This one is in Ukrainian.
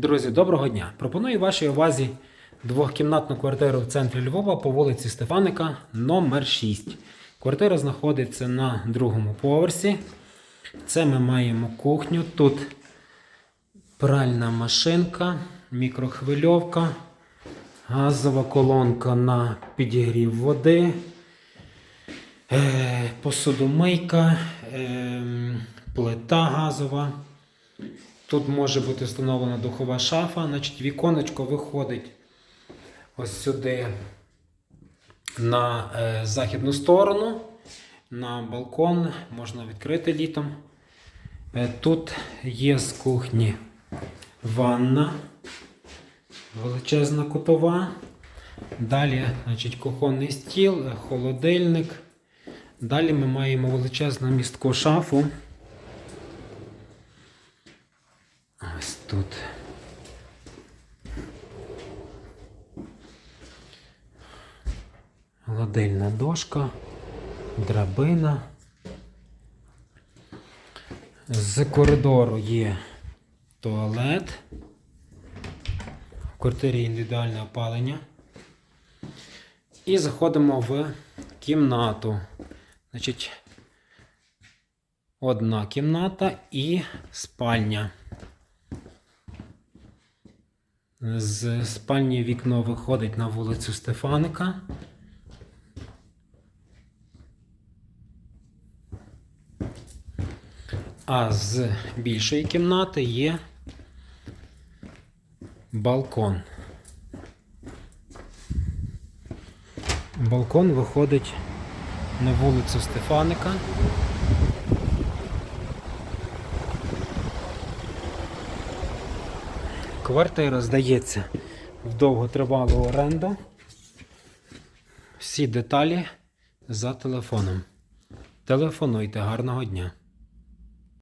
Друзі, доброго дня! Пропоную вашій увазі двохкімнатну квартиру в центрі Львова по вулиці Стефаника, номер 6. Квартира знаходиться на другому поверсі. Це ми маємо кухню. Тут пральна машинка, мікрохвильовка, газова колонка на підігрів води, е, посудомийка, е, плита газова. Тут може бути встановлена духова шафа, значить віконечко виходить ось сюди на е, західну сторону, на балкон, можна відкрити літом. Е, тут є з кухні ванна, величезна кутова. Далі значить, кухонний стіл, е, холодильник. Далі ми маємо величезну містку шафу. Ось тут. Гладильна дошка, драбина. З коридору є туалет. В квартирі індивідуальне опалення. І заходимо в кімнату. Значить, одна кімната і спальня. З спальні вікно виходить на вулицю Стефаника. А з більшої кімнати є балкон. Балкон виходить на вулицю Стефаника. Квартира здається в довготривалу оренду. Всі деталі за телефоном. Телефонуйте гарного дня.